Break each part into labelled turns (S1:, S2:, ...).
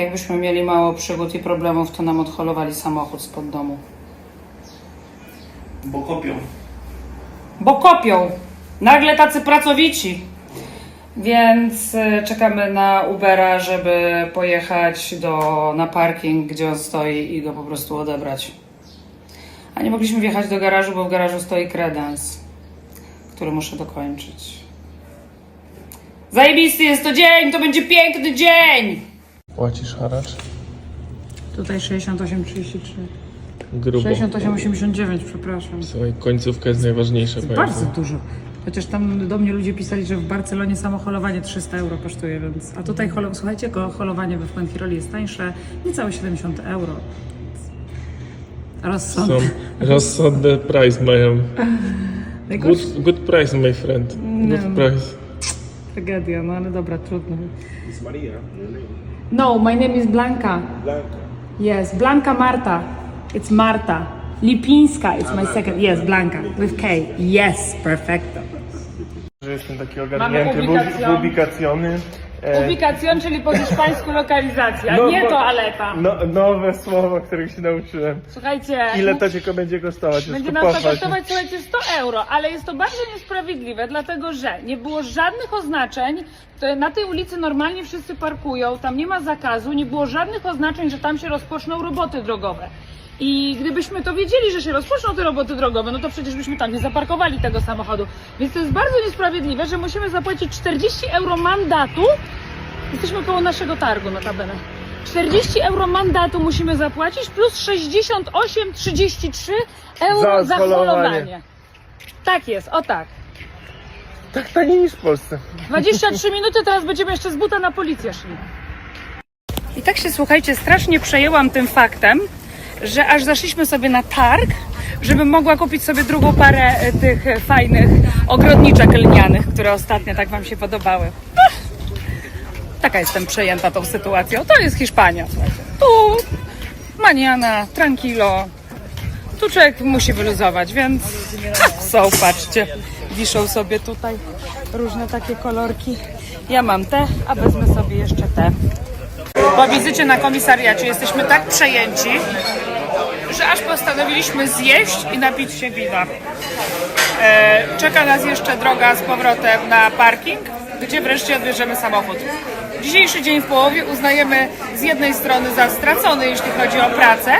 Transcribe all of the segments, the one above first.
S1: Jakbyśmy mieli mało przygód i problemów, to nam odholowali samochód spod domu.
S2: Bo kopią.
S1: Bo kopią. Nagle tacy pracowici. Więc y, czekamy na Ubera, żeby pojechać do, na parking, gdzie on stoi i go po prostu odebrać. A nie mogliśmy wjechać do garażu, bo w garażu stoi kredens, który muszę dokończyć. Zajebisty jest to dzień, to będzie piękny dzień!
S2: Płacisz haracz?
S1: Tutaj 68,33.
S2: Grubo.
S1: 68,89, przepraszam.
S2: Słuchaj, końcówka jest najważniejsza.
S1: Bardzo dużo. Chociaż tam do mnie ludzie pisali, że w Barcelonie samo holowanie 300 euro kosztuje, więc. A tutaj holo... słuchajcie, ko- holowanie we Fuentiroli jest tańsze, niecałe 70 euro.
S2: Są
S1: Rozsądne.
S2: rozsądne price mają. Good, good price, my friend. Good
S1: No.
S2: price.
S1: tragedia, no ale dobra, trudno.
S3: It's Maria.
S1: No, my name is Blanca.
S3: Blanca.
S1: Yes, Blanca Marta. It's Marta. Lipińska, it's my second. Yes, Blanca, with K. Yes, perfecto.
S2: Że jestem taki
S1: Mamy
S2: ogarnięty,
S1: ubikacjon.
S2: w- E,
S1: Ubikacjon, czyli po hiszpańsku lokalizacja,
S2: No,
S1: nie
S2: bo-
S1: toaleta.
S2: no, nowe słowo, których się nauczyłem.
S1: Słuchajcie,
S2: Ile to cię będzie kosztować?
S1: Będzie nas to
S2: kupować.
S1: kosztować, słuchajcie, 100 euro, ale jest to bardzo niesprawiedliwe, dlatego że nie było żadnych oznaczeń. To Na tej ulicy normalnie wszyscy parkują, tam nie ma zakazu, nie było żadnych oznaczeń, że tam się rozpoczną roboty drogowe. I gdybyśmy to wiedzieli, że się rozpoczną te roboty drogowe, no to przecież byśmy tam nie zaparkowali tego samochodu. Więc to jest bardzo niesprawiedliwe, że musimy zapłacić 40 euro mandatu. Jesteśmy koło naszego targu notabene. 40 euro mandatu musimy zapłacić plus 68,33 euro
S2: Za holowanie.
S1: Tak jest, o tak.
S2: Tak taniej niż w Polsce.
S1: 23 minuty, teraz będziemy jeszcze z buta na policję szli. I tak się, słuchajcie, strasznie przejęłam tym faktem, że aż zaszliśmy sobie na targ, żebym mogła kupić sobie drugą parę e, tych e, fajnych ogrodniczek lnianych, które ostatnio tak Wam się podobały. Taka jestem przejęta tą sytuacją. To jest Hiszpania. Tu maniana, tranquilo. Tu człowiek musi wyluzować, więc są, patrzcie, wiszą sobie tutaj różne takie kolorki. Ja mam te, a wezmę sobie jeszcze te. Po wizycie na komisariacie jesteśmy tak przejęci, że aż postanowiliśmy zjeść i napić się wina. E, czeka nas jeszcze droga z powrotem na parking, gdzie wreszcie odbierzemy samochód. Dzisiejszy dzień w połowie uznajemy z jednej strony za stracony, jeśli chodzi o pracę,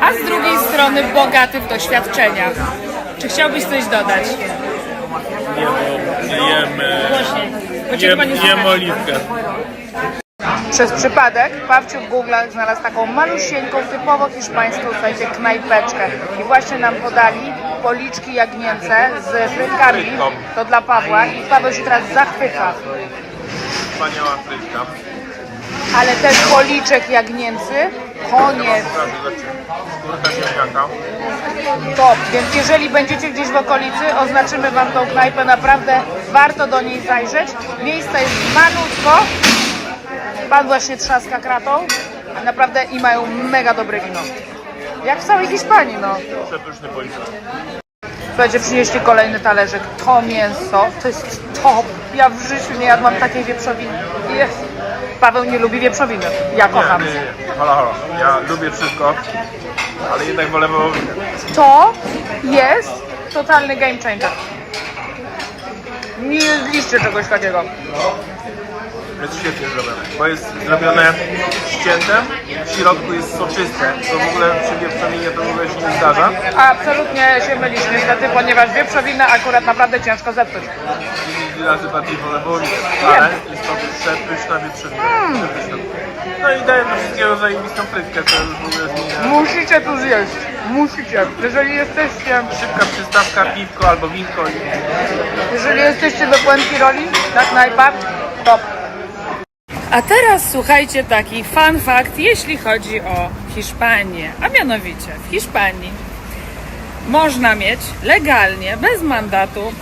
S1: a z drugiej strony bogaty w doświadczenia. Czy chciałbyś coś dodać?
S2: Jem,
S1: Głośniej. bo cię
S2: jem,
S1: chyba nie
S2: jem
S1: słychać.
S2: oliwkę.
S1: Przez przypadek Pawciu w Google znalazł taką malusieńką, typowo hiszpańską, słuchajcie, knajpeczkę. I właśnie nam podali policzki jagnięce z frytkami. To dla Pawła i Paweł się teraz zachwyca.
S2: Wspaniała frytka.
S1: Ale ten policzek jagnięcy, koniec,
S2: Skórka ziemniaka.
S1: top. Więc jeżeli będziecie gdzieś w okolicy, oznaczymy Wam tą knajpę. Naprawdę warto do niej zajrzeć. Miejsce jest malutko. Pan właśnie trzaska kratą. Naprawdę i mają mega dobre wino. Jak w całej Hiszpanii, no.
S2: Przepyszny policzek.
S1: Słuchajcie, przynieśli kolejny talerzyk. To mięso, to jest top. Ja w życiu nie jadłam takiej wieprzowiny. Jest. Paweł nie lubi wieprzowiny. Ja kocham.
S2: Nie, nie, nie. Halo, halo. Ja lubię wszystko, ale jednak wolę wołowinę.
S1: To jest totalny game changer. Nie jedliście czegoś takiego.
S2: Jest świetnie zrobione, bo jest zrobione ścięte, w środku jest soczyste, co w ogóle przy wieprzowinie to w ogóle się nie zdarza.
S1: Absolutnie się mylisz niestety, ponieważ wieprzowinę akurat naprawdę ciężko zepsuć.
S2: Wiele razy bardziej wolę wołowinę, ale jest to przepyszna wieprzowina. Przepyszna. No i daje do wszystkiego zajebistą frytkę, to już w ogóle zmienia.
S1: Musicie tu zjeść. Musicie. Jeżeli jesteście,
S2: Szybka przystawka, piwko albo winko i
S1: jeżeli jesteście do Puentiroli, na knajpach, top. A teraz słuchajcie taki fun fact, jeśli chodzi o Hiszpanię, a mianowicie w Hiszpanii można mieć legalnie, bez mandatu,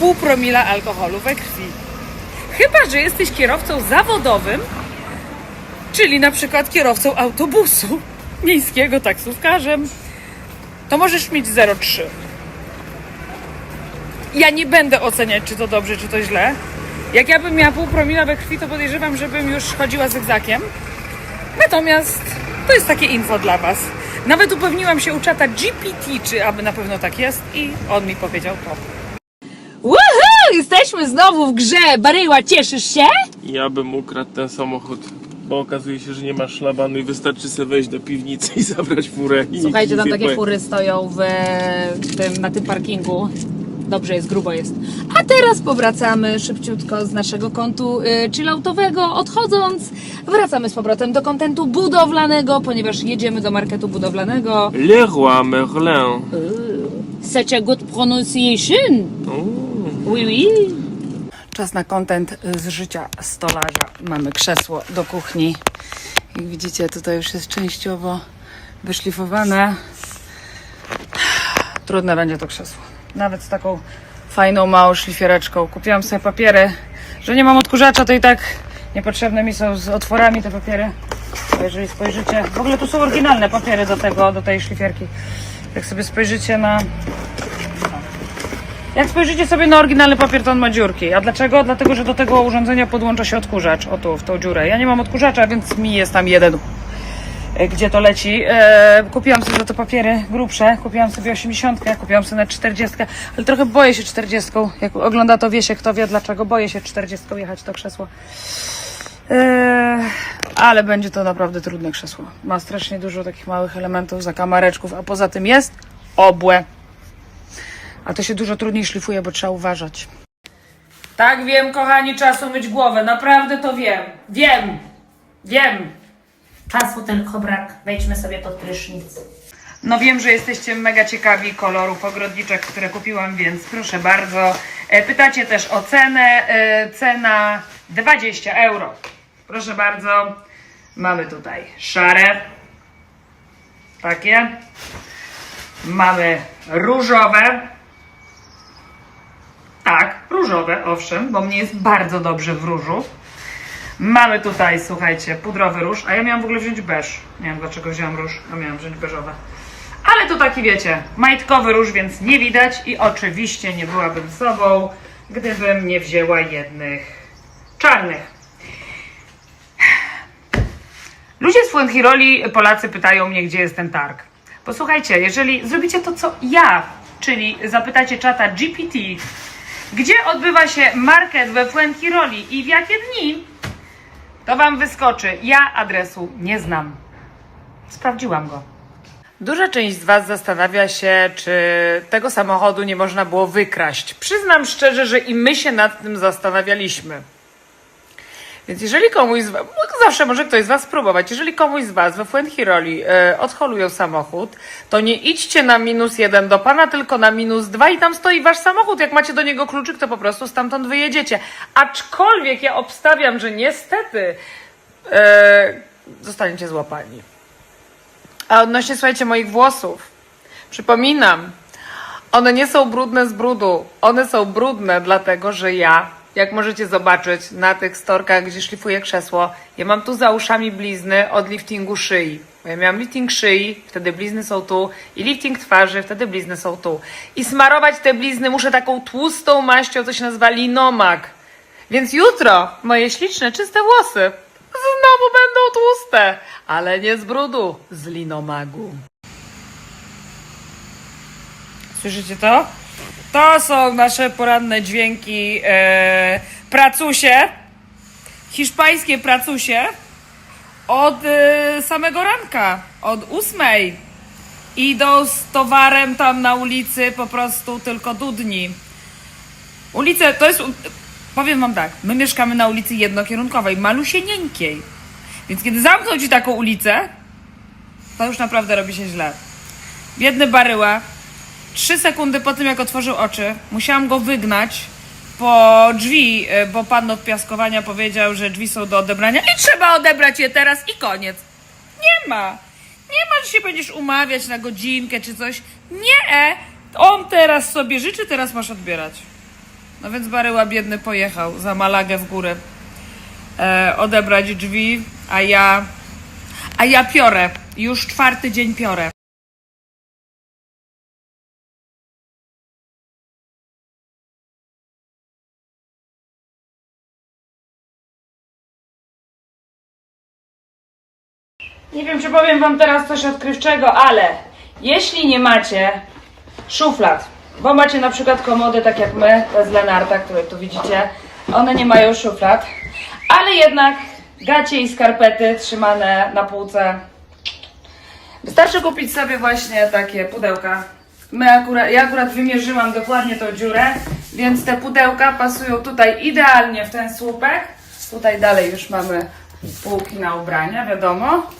S1: 0,5 promila alkoholu we krwi. Chyba, że jesteś kierowcą zawodowym, czyli na przykład kierowcą autobusu miejskiego, taksówkarzem, to możesz mieć 0,3. Ja nie będę oceniać, czy to dobrze, czy to źle. Jak ja bym miała pół promila we krwi, to podejrzewam, żebym już chodziła zygzakiem. Natomiast to jest takie info dla Was. Nawet upewniłam się u czata GPT, czy aby na pewno tak jest i on mi powiedział to.
S3: Woohoo! Jesteśmy znowu w grze! Baryła, cieszysz się?
S2: Ja bym ukradł ten samochód, bo okazuje się, że nie ma szlabanu i wystarczy sobie wejść do piwnicy i zabrać furę. I
S3: Słuchajcie, tam takie fury stoją w tym, na tym parkingu. Dobrze jest, grubo jest. A teraz powracamy szybciutko z naszego kontu y, chilloutowego. Odchodząc, wracamy z powrotem do kontentu budowlanego, ponieważ jedziemy do marketu budowlanego.
S2: Leroy Merlin.
S3: Such a good pronunciation! Oui, oui.
S1: Czas na content z życia stolarza. Mamy krzesło do kuchni. Jak widzicie, tutaj już jest częściowo wyszlifowane. Trudne będzie to krzesło. Nawet z taką fajną, małą szlifiereczką. Kupiłam sobie papiery, że nie mam odkurzacza, to i tak niepotrzebne mi są z otworami te papiery. Jeżeli spojrzycie, w ogóle tu są oryginalne papiery do tego, do tej szlifierki. Jak sobie spojrzycie na jak spojrzycie sobie na oryginalny papier, to on ma dziurki. A dlaczego? Dlatego, że do tego urządzenia podłącza się odkurzacz. O tu, w tą dziurę. Ja nie mam odkurzacza, więc mi jest tam jeden, gdzie to leci. E, kupiłam sobie za to papiery grubsze. Kupiłam sobie 80, kupiłam sobie na 40, ale trochę boję się 40. Jak ogląda to wie się, kto wie dlaczego. Boję się 40 jechać to krzesło. E, ale będzie to naprawdę trudne krzesło. Ma strasznie dużo takich małych elementów, zakamareczków, a poza tym jest obłe. A to się dużo trudniej szlifuje, bo trzeba uważać. Tak, wiem, kochani, czas umyć głowę. Naprawdę to wiem. Wiem. Wiem.
S4: Czasu tylko brak. Wejdźmy sobie pod prysznic.
S1: No wiem, że jesteście mega ciekawi kolorów ogrodniczek, które kupiłam, więc proszę bardzo. E, Pytacie też o cenę. E, Cena 20 euro. Proszę bardzo. Mamy tutaj szare. Takie. Mamy różowe. Tak, różowe, owszem, bo mnie jest bardzo dobrze w różu. Mamy tutaj, słuchajcie, pudrowy róż, a ja miałam w ogóle wziąć beż. Nie wiem dlaczego wziąłam róż, a miałam wziąć beżowe. Ale to taki wiecie, majtkowy róż, więc nie widać i oczywiście nie byłabym sobą, gdybym nie wzięła jednych czarnych. Ludzie z Fuenchiroli, Polacy pytają mnie, gdzie jest ten targ. Posłuchajcie, jeżeli zrobicie to, co ja, czyli zapytacie czata GPT, gdzie odbywa się market we Fuenchiroli i w jakie dni, to wam wyskoczy. Ja adresu nie znam. Sprawdziłam go. Duża część z Was zastanawia się, czy tego samochodu nie można było wykraść. Przyznam szczerze, że i my się nad tym zastanawialiśmy. Więc jeżeli komuś z Was, zawsze może ktoś z Was spróbować, jeżeli komuś z Was we Fuenchiroli e, odholują samochód, to nie idźcie na minus jeden do Pana, tylko na minus dwa i tam stoi Wasz samochód. Jak macie do niego kluczyk, to po prostu stamtąd wyjedziecie. Aczkolwiek ja obstawiam, że niestety e, zostaniecie złapani. A odnośnie, słuchajcie, moich włosów. Przypominam, one nie są brudne z brudu. One są brudne dlatego, że ja, jak możecie zobaczyć na tych storkach, gdzie szlifuję krzesło, ja mam tu za uszami blizny od liftingu szyi. Ja miałam lifting szyi, wtedy blizny są tu i lifting twarzy, wtedy blizny są tu. I smarować te blizny muszę taką tłustą maścią, co się nazywa linomak. Więc jutro moje śliczne, czyste włosy znowu będą tłuste, ale nie z brudu, z linomagu. Słyszycie to? To są nasze poranne dźwięki e, pracusie, hiszpańskie pracusie od e, samego ranka, od ósmej. Idą z towarem tam na ulicy po prostu tylko dudni. Ulice to jest. Powiem wam tak, my mieszkamy na ulicy jednokierunkowej, malusienieńkiej. Więc kiedy zamkną ci taką ulicę, to już naprawdę robi się źle. Biedny baryła. Trzy sekundy po tym, jak otworzył oczy, musiałam go wygnać po drzwi, e, bo pan od piaskowania powiedział, że drzwi są do odebrania i trzeba odebrać je teraz i koniec. Nie ma. Nie ma, że się będziesz umawiać na godzinkę czy coś. Nie. e. On teraz sobie życzy, teraz masz odbierać. No więc Baryła biedny pojechał za Malagę w górę e, odebrać drzwi, a ja, a ja piorę. Już czwarty dzień piorę. Nie wiem, czy powiem wam teraz coś odkrywczego, ale jeśli nie macie szuflad, bo macie na przykład komody tak jak my, to jest Lenarta, które tu widzicie, one nie mają szuflad, ale jednak gacie i skarpety trzymane na półce. Wystarczy kupić sobie właśnie takie pudełka. My akurat, ja akurat wymierzyłam dokładnie tą dziurę, więc te pudełka pasują tutaj idealnie w ten słupek. Tutaj dalej już mamy półki na ubrania, wiadomo.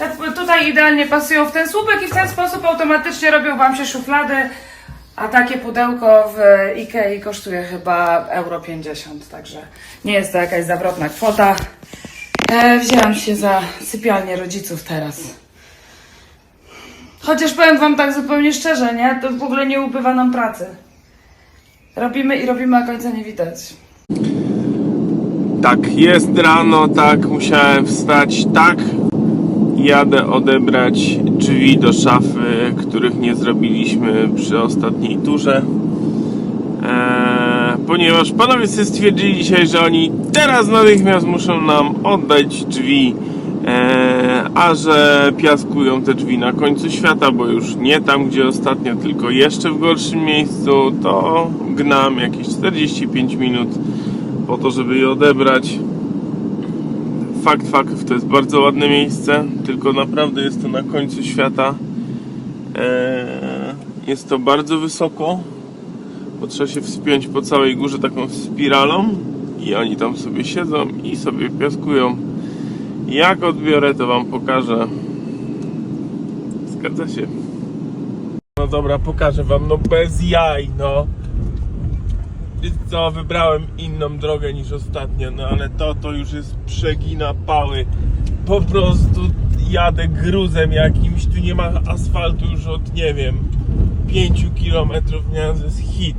S1: Te, tutaj idealnie pasują w ten słupek i w ten sposób automatycznie robią Wam się szuflady, a takie pudełko w Ikei kosztuje chyba euro 50, także nie jest to jakaś zawrotna kwota. E, wzięłam się za sypialnię rodziców teraz. Chociaż powiem Wam tak zupełnie szczerze, nie? To w ogóle nie upływa nam pracy. Robimy i robimy, a końca nie widać.
S2: Tak, jest rano, tak, musiałem wstać, tak. Jadę odebrać drzwi do szafy, których nie zrobiliśmy przy ostatniej turze. Eee, ponieważ panowie sobie stwierdzili dzisiaj, że oni teraz natychmiast muszą nam oddać drzwi, eee, a że piaskują te drzwi na końcu świata, bo już nie tam, gdzie ostatnio, tylko jeszcze w gorszym miejscu, to gnam jakieś 45 minut po to, żeby je odebrać. Fakt faktów to jest bardzo ładne miejsce, tylko naprawdę jest to na końcu świata. Eee, jest to bardzo wysoko, bo trzeba się wspiąć po całej górze taką spiralą i oni tam sobie siedzą i sobie piaskują. Jak odbiorę, to Wam pokażę. Zgadza się. No dobra, pokażę Wam, no bez jaj, no. Co, wybrałem inną drogę niż ostatnio, no ale to, to już jest przegina pały. Po prostu jadę gruzem jakimś, tu nie ma asfaltu już od, nie wiem, 5 kilometrów, nie, to jest hit.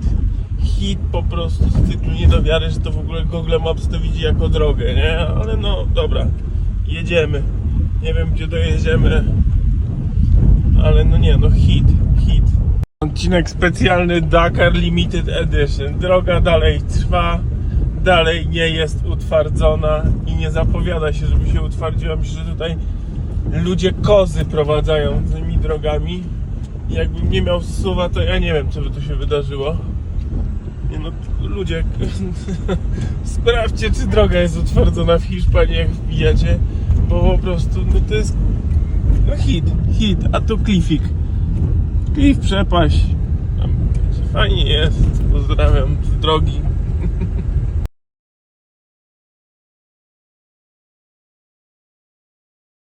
S2: Hit po prostu z cyklu nie że to w ogóle Google Maps to widzi jako drogę, nie? Ale no, dobra, jedziemy. Nie wiem, gdzie dojedziemy, ale no nie, no hit. Odcinek specjalny Dakar Limited Edition. Droga dalej trwa, dalej nie jest utwardzona i nie zapowiada się, żeby się utwardziła. Myślę, że tutaj ludzie kozy prowadzają tymi drogami. Jakbym nie miał suwa, to ja nie wiem, co by tu się wydarzyło. Nie no, ludzie, sprawdźcie, czy droga jest utwardzona w Hiszpanii, jak wbijacie, bo po prostu, no to jest no hit, hit, a tu klifik. Klif przepaść. Tam Fajnie jest. Pozdrawiam z drogi.